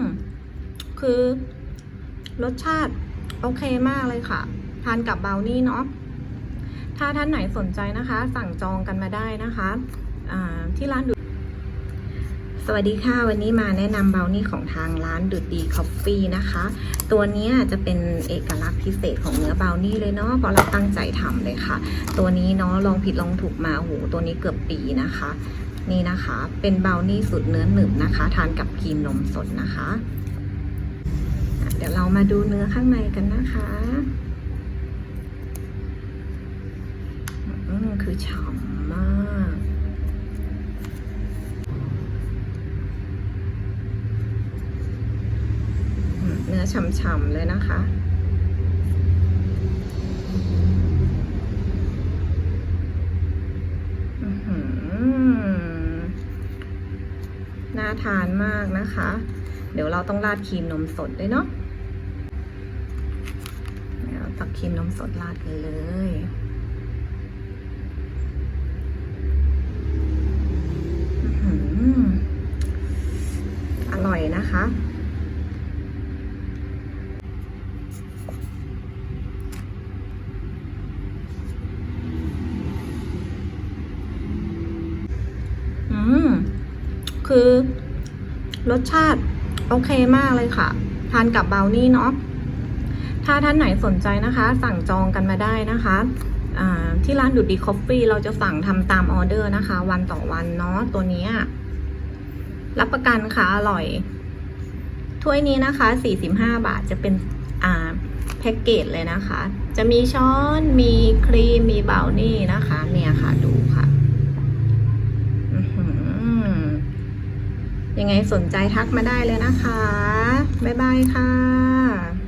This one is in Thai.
มคือรสชาติโอเคมากเลยค่ะ ทานกับเบลนี่เนาะถ้าท่านไหนสนใจนะคะ สั่งจองกันมาได้นะคะที่ร้านดุดสวัสดีค่ะ วันนี้มาแนะนำเบลนี่ของทางร้านดุดดีคอฟฟี่นะคะ ตัวนี้จะเป็นเอกลักษณ์พิเศษของเนื้อเบลนี่เลยเนาะเพราะเราตั้งใจทำเลยค่ะ ตัวนี้เนาะลองผิดลองถูกมาโอ้โหตัวนี้เกือบปีนะคะ นี่นะคะ เป็นเบลนี่สุดเนื้อหนึบนะคะ ทานกับครีมนมสดนะคะ เดี๋ยวเรามาดูเนื้อข้างในกันนะคะอืมคือฉ่ำมากเนื้อฉ่ำๆเลยนะคะ อื้อหือ น่าทานมากนะคะ เดี๋ยวเราต้องราดครีมนมสดด้วยเนาะเดี๋ยวตักครีมนมสดราดกันเลยอร่อยนะคะ อืม คือ รสชาติโอเคมากเลยค่ะ ทานกับเบลนี่เนาะถ้าท่านไหนสนใจนะคะ สั่งจองกันมาได้นะคะที่ร้านดุดดีคอฟฟี่เราจะสั่งทำตามออเดอร์นะคะ วันต่อวันเนาะตัวนี้รับประกันค่ะอร่อย ถ้วยนี้นะคะ 45 บาทจะเป็นแพ็กเกจเลยนะคะ จะมีช้อนมีครีมมีเบลนี่นะคะ เนี่ยค่ะดู ยังไงสนใจทักมาได้เลยนะคะ บ๊ายบายค่ะ